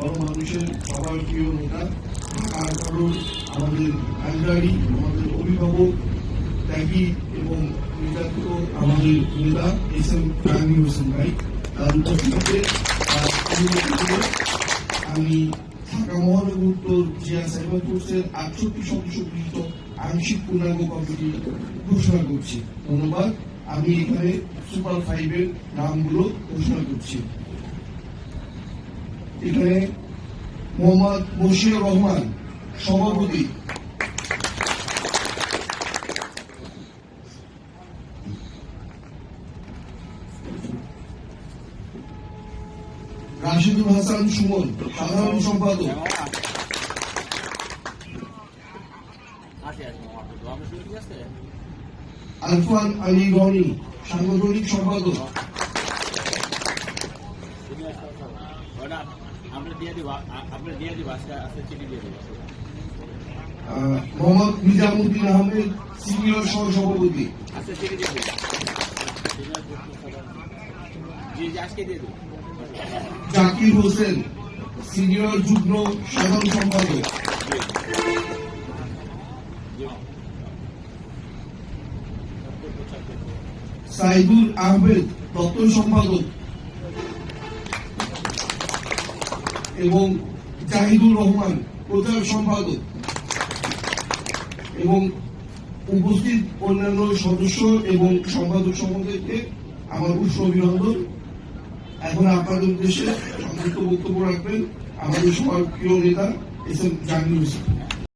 মানুষের সবার প্রিয় নেতা আর কারণ আমাদের আঞ্জারি আমাদের অভিভাবক, ত্যাগী এবং নির্যাতিত আমাদের নেতা এস এম জাহাঙ্গীর হোসেন ভাই, তার উপস্থিতিতে আমি ঢাকা মহানগর উত্তর জিয়া সাইবার ফোর্সের আটষট্টি সদস্য বিশিষ্ট আংশিক পূর্ণাঙ্গ কমিটি ঘোষণা করছি। ধন্যবাদ। আমি এখানে সুপার ফাইভের নামগুলো ঘোষণা করছি। এখানে মোহাম্মদ বশির রহমান, সভাপতি। রাশিদুল হাসান সুমন, সাধারণ সম্পাদক। আলফান আলী রনি সাংগঠনিক সম্পাদক। ওটা আমরা দিয়ে দিব আমরা দিয়ে দিব আজকে আজকে চিঠি দিয়ে দেবো। মোহাম্মদ নিজামুদ্দিন আহমেদ সিনিয়র সহ সভাপতি চিঠি দিয়ে দেবো। জি জি আজকে দিয়ে দেবো। জাকির হোসেন সিনিয়র যুগ্ম সাধারণ সম্পাদক। সাইদুল আহমেদ দপ্তর সম্পাদক। এবং জাহিদুর রহমান প্রচার সম্পাদক এবং উপস্থিত অন্যান্য সদস্য এবং সম্পাদক সম্বন্ধে আমার উৎস অভিনন্দন। এখন আপনাদের উদ্দেশ্যে সংক্ষিপ্ত বক্তব্য রাখবেন আমাদের সবার প্রিয় নেতা এস এম জাহাঙ্গীর হোসেন।